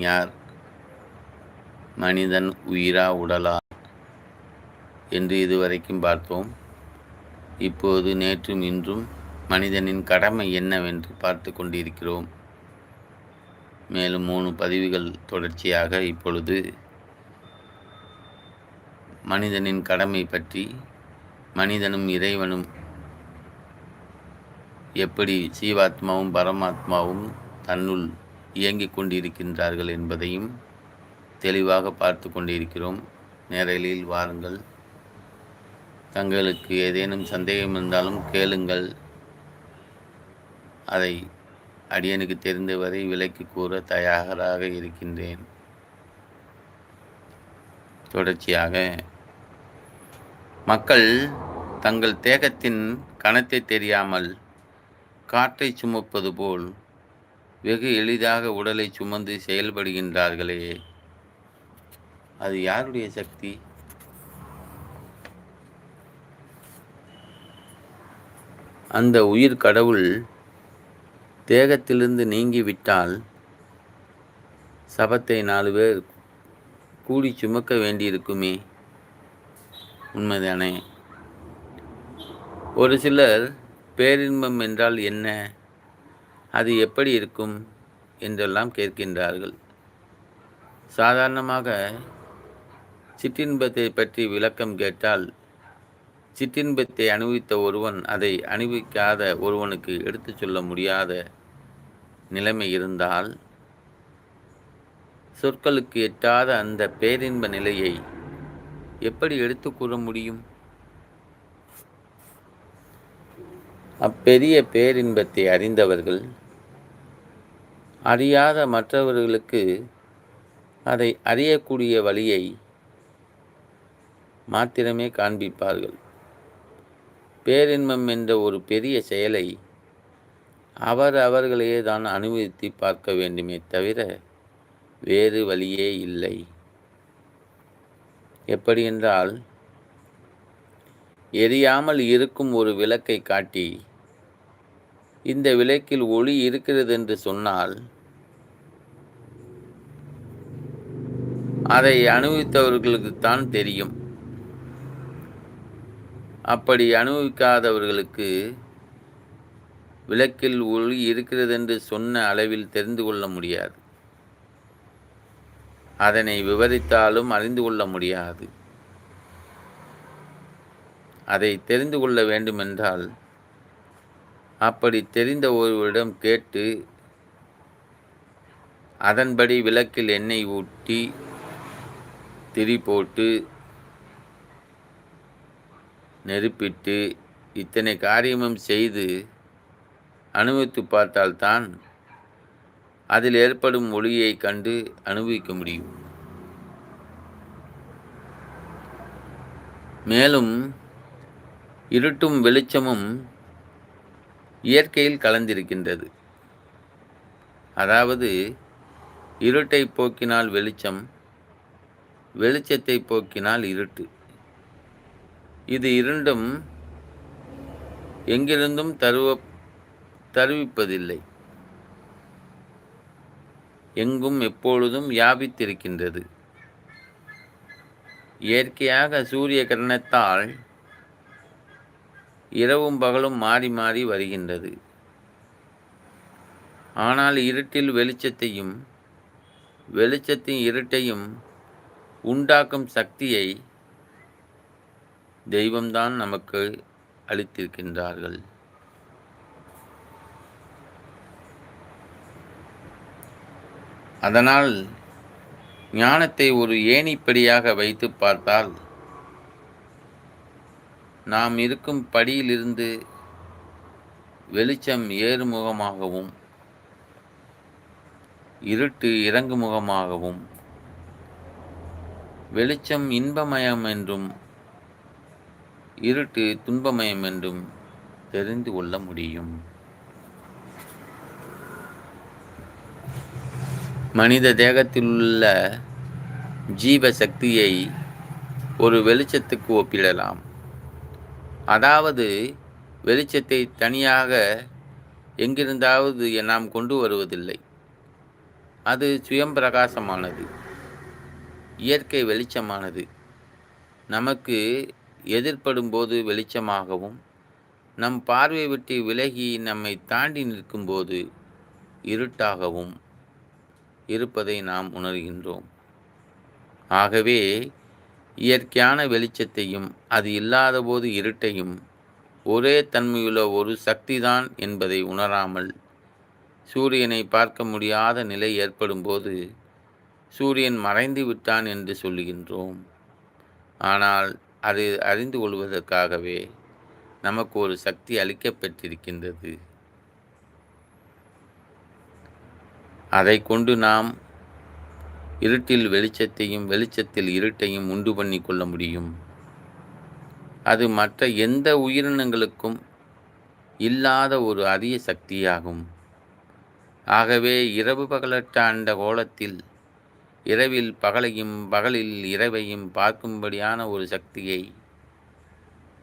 யார்? மனிதன் உயிரா உடலா? என்று இதுவரைக்கும் பார்த்தோம் இப்போது நேற்றும் இன்றும் மனிதனின் கடமை என்னவென்று பார்த்து கொண்டிருக்கிறோம். மேலும் மூணு பதிவுகள் தொடர்ச்சியாக இப்பொழுது மனிதனின் கடமை பற்றி மனிதனும் இறைவனும் எப்படி சீவாத்மாவும் பரமாத்மாவும் தன்னுள் இயங்கிக் கொண்டிருக்கின்றார்கள் என்பதையும் தெளிவாக பார்த்து கொண்டிருக்கிறோம். நேரலில் வாருங்கள். தங்களுக்கு ஏதேனும் சந்தேகம் இருந்தாலும் கேளுங்கள். அதை அடியனுக்கு தெரிந்தவரை விலைக்கு கூற தயாராக இருக்கின்றேன். தொடர்ச்சியாக மக்கள் தங்கள் தேகத்தின் கணத்தை தெரியாமல் காற்றை சுமப்பது போல் வெகு எளிதாக உடலை சுமந்து செயல்படுகின்றார்களே. அது யாருடைய சக்தி? அந்த உயிர் கடவுள் தேகத்திலிருந்து நீங்கிவிட்டால் சபத்தை நாலு பேர் கூடி சுமக்க வேண்டியிருக்குமே. உண்மைதானே? ஒரு சிலர் பேரின்பம் என்றால் என்ன? அது எப்படி இருக்கும் என்றெல்லாம் கேட்கின்றார்கள். சாதாரணமாக சிற்றின்பத்தை பற்றி விளக்கம் கேட்டால் சிற்றின்பத்தை அனுபவித்த ஒருவன் அதை அனுபவிக்காத ஒருவனுக்கு எடுத்துச் சொல்ல முடியாத நிலைமை இருந்தால் சொற்களுக்கு எட்டாத அந்த பேரின்ப நிலையை எப்படி எடுத்து கூற முடியும்? அப்பெரிய பேரின்பத்தை அறிந்தவர்கள் அறியாத மற்றவர்களுக்கு அதை அறியக்கூடிய வழியை மாத்திரமே காண்பிப்பார்கள். பேரின்பம் என்ற ஒரு பெரிய செயலை அவர் அவர்களையே தான் அனுமதித்து பார்க்க வேண்டுமே தவிர வேறு வழியே இல்லை. எப்படி என்றால் எரியாமல் இருக்கும் ஒரு விளக்கை காட்டி இந்த விளக்கில் ஒளி இருக்கிறது என்று சொன்னால் அதை அனுபவித்தவர்களுக்கு தான் தெரியும். அப்படி அனுபவிக்காதவர்களுக்கு விளக்கில் ஒளி இருக்கிறது என்று சொன்ன அளவில் தெரிந்து கொள்ள முடியாது. அதனை விவரித்தாலும் அறிந்து கொள்ள முடியாது. அதை தெரிந்து கொள்ள வேண்டுமென்றால் அப்படி தெரிந்த ஒருவரிடம் கேட்டு அதன்படி விளக்கில் எண்ணெய் ஊட்டி திரி போட்டு நெருப்பிட்டு இத்தனை காரியமும் செய்து அனுபவித்து பார்த்தால்தான் அதில் ஏற்படும் ஒளியை கண்டு அனுபவிக்க முடியும். மேலும் இருட்டும் வெளிச்சமும் இயற்கையில் கலந்திருக்கின்றது. அதாவது இருட்டை போக்கினால் வெளிச்சம் வெளிச்சத்தை போக்கினால் இருட்டு. இது இரண்டும் எங்கிருந்தும் தருவ தருவிப்பதில்லை. எங்கும் எப்பொழுதும் வியாபித்திருக்கின்றது. இயற்கையாக சூரிய கிரணத்தால் இரவும் பகலும் மாறி மாறி வருகின்றது. ஆனால் இருட்டில் வெளிச்சத்தையும் வெளிச்சத்தின் இருட்டையும் உண்டாக்கும் சக்தியை தெய்வம்தான் நமக்கு அளித்திருக்கின்றார்கள். அதனால் ஞானத்தை ஒரு ஏணிப்படியாக வைத்து பார்த்தால் நாம் இருக்கும் படியிலிருந்து வெளிச்சம் ஏறுமுகமாகவும் இருட்டு இறங்குமுகமாகவும் வெளிச்சம் இன்பமயம் என்றும் இருட்டு துன்பமயம் என்றும் தெரிந்து கொள்ள முடியும். மனித தேகத்தில் உள்ள ஜீவ சக்தியை ஒரு வெளிச்சத்துக்கு ஒப்பிடலாம். அதாவது வெளிச்சத்தை தனியாக எங்கிருந்தாவது நாம் கொண்டு வருவதில்லை. அது சுயம் பிரகாசமானது. இயற்கை வெளிச்சமானது. நமக்கு எதிர்ப்படும் போது வெளிச்சமாகவும் நம் பார்வை விட்டு விலகி நம்மை தாண்டி நிற்கும்போது இருட்டாகவும் இருப்பதை நாம் உணர்கின்றோம். ஆகவே இயற்கையான வெளிச்சத்தையும் அது இல்லாதபோது இருட்டையும் ஒரே தன்மையுள்ள ஒரு சக்திதான் என்பதை உணராமல் சூரியனை பார்க்க முடியாத நிலை ஏற்படும்போது சூரியன் மறைந்து விட்டான் என்று சொல்லுகின்றோம். ஆனால் அது அறிந்து கொள்வதற்காகவே நமக்கு ஒரு சக்தி அளிக்கப்பட்டிருக்கின்றது அதை கொண்டு நாம் இருட்டில் வெளிச்சத்தையும் வெளிச்சத்தில் இருட்டையும் உண்டு பண்ணி கொள்ள முடியும். அது மற்ற எந்த உயிரினங்களுக்கும் இல்லாத ஒரு அரிய சக்தியாகும். ஆகவே இரவு பகலற்ற அந்த கோலத்தில் இரவில் பகலையும் பகலில் இரவையும் பார்க்கும்படியான ஒரு சக்தியை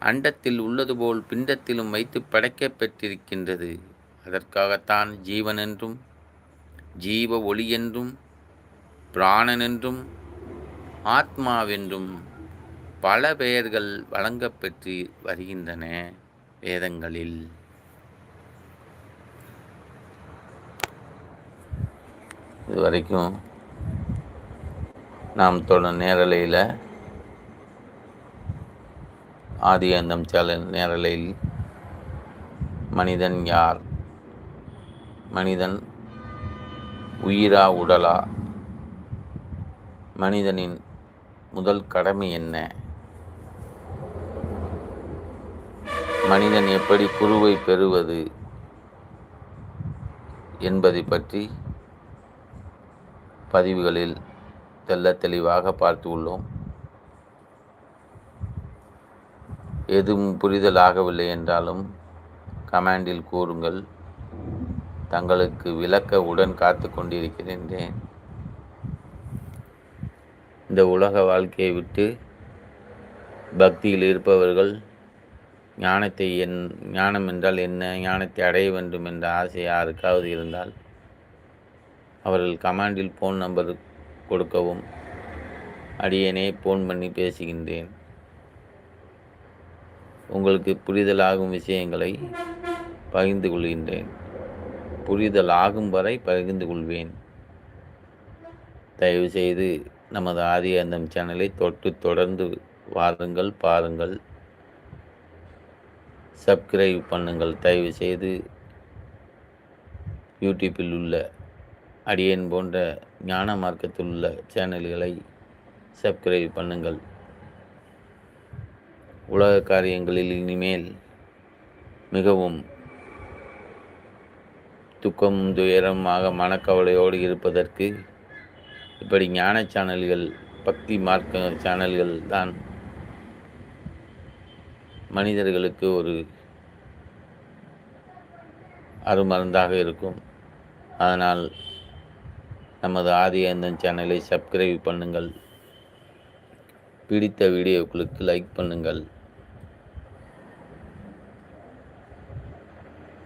அண்டத்தில் உள்ளது போல் பிண்டத்திலும் வைத்து படைக்கப்பெற்றிருக்கின்றது அதற்காகத்தான் ஜீவன் என்றும் ஜீவ ஒளி என்றும் பிராணன் என்றும் ஆத்மாவென்றும் பல பெயர்கள் வழங்கப்பெற்று வருகின்றன வேதங்களில். இது வரைக்கும் நாம் தொடர் நேரலையில் ஆதி அந்தம் சேல நேரலையில் மனிதன் யார்? மனிதன் உயிரா உடலா? மனிதனின் முதல் கடமை என்ன? மனிதன் எப்படி குருவை பெறுவது என்பதை பற்றி பதிவுகளில் தெல்ல தெளிவாக பார்த்து உள்ளோம். எதுவும் புரிதல் ஆகவில்லை என்றாலும் கமாண்டில் கூறுங்கள் தங்களுக்கு விளக்க உடன் காத்து கொண்டிருக்கின்றேன் இந்த உலக வாழ்க்கையை விட்டு பக்தியில் இருப்பவர்கள் ஞானத்தை என் ஞானம் என்றால் என்ன? ஞானத்தை அடைய வேண்டும் என்ற ஆசை யாருக்காவது இருந்தால் அவர்கள் கமாண்டில் ஃபோன் நம்பர் கொடுக்கவும் அடியனே ஃபோன் பண்ணி பேசுகின்றேன். உங்களுக்கு புரிதலாகும் விஷயங்களை பகிர்ந்து கொள்கின்றேன். புரிதல் ஆகும் வரை பகிர்ந்து கொள்வேன். தயவுசெய்து நமது ஆதி அந்தம் சேனலை தொட்டு தொடர்ந்து வாருங்கள் பாருங்கள். சப்ஸ்கிரைப் பண்ணுங்கள். தயவு செய்து யூடியூப்பில் உள்ள அடியேன் போன்ற ஞான மார்க்கத்தில் உள்ள சேனல்களை சப்ஸ்கிரைப் பண்ணுங்கள். உலக காரியங்களில் இனிமேல் மிகவும் துக்கம் துயரமாக மனக்கவலையோடு இருப்பதற்கு இப்படி ஞான சேனல்கள் பக்தி மார்க்க சேனல்கள் தான் மனிதர்களுக்கு ஒரு அருமருந்தாக இருக்கும். அதனால் நமது ஆதி அந்தன் சேனலை சப்ஸ்கிரைப் பண்ணுங்கள். பிடித்த வீடியோக்களுக்கு லைக் பண்ணுங்கள்.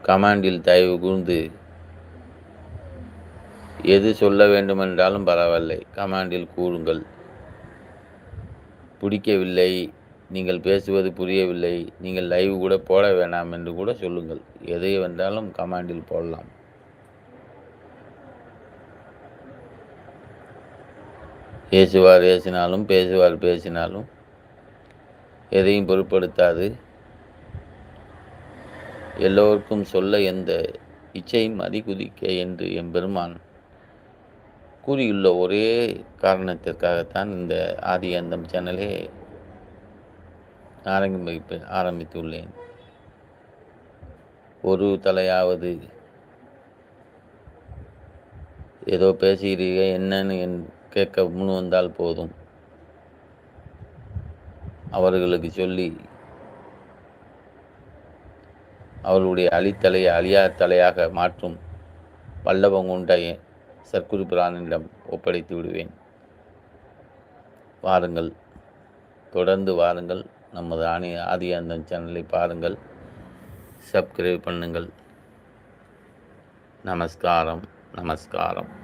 கமாண்டில் தயவு கூர்ந்து எது சொல்ல வேண்டுமென்றாலும் பரவாயில்லை. கமாண்டில் கூறுங்கள். பிடிக்கவில்லை. நீங்கள் பேசுவது புரியவில்லை. நீங்கள் லைவ் கூட போட வேண்டாம் என்று கூட சொல்லுங்கள். எதை வென்றாலும் கமாண்டில் போடலாம். பேசுவார் பேசினாலும் பேசுவார் பேசினாலும் எதையும் பொருட்படுத்தாது. எல்லோருக்கும் சொல்ல எந்த இச்சையும் அதிகுதிக்க என்று எம்பெருமான் கூறியுள்ள ஒரே காரணத்திற்காகத்தான் இந்த ஆதி அந்தம் சேனலை ஆரம்பி ஆரம்பித்துள்ளேன். ஒரு தலையாவது ஏதோ பேசுகிறீங்க என்னன்னு என் கேட்க முன் வந்தால் போதும். அவர்களுக்கு சொல்லி அவர்களுடைய அழித்தலையை அழியா தலையாக மாற்றும் வல்லவங்குண்ட சர்க்குரு பிரானிடம் ஒப்படைத்து விடுவேன். வாருங்கள். தொடர்ந்து வாருங்கள். நமது ஆணி ஆதி அந்த சேனலை பாருங்கள். சப்ஸ்கிரைப் பண்ணுங்கள். நமஸ்காரம். நமஸ்காரம்.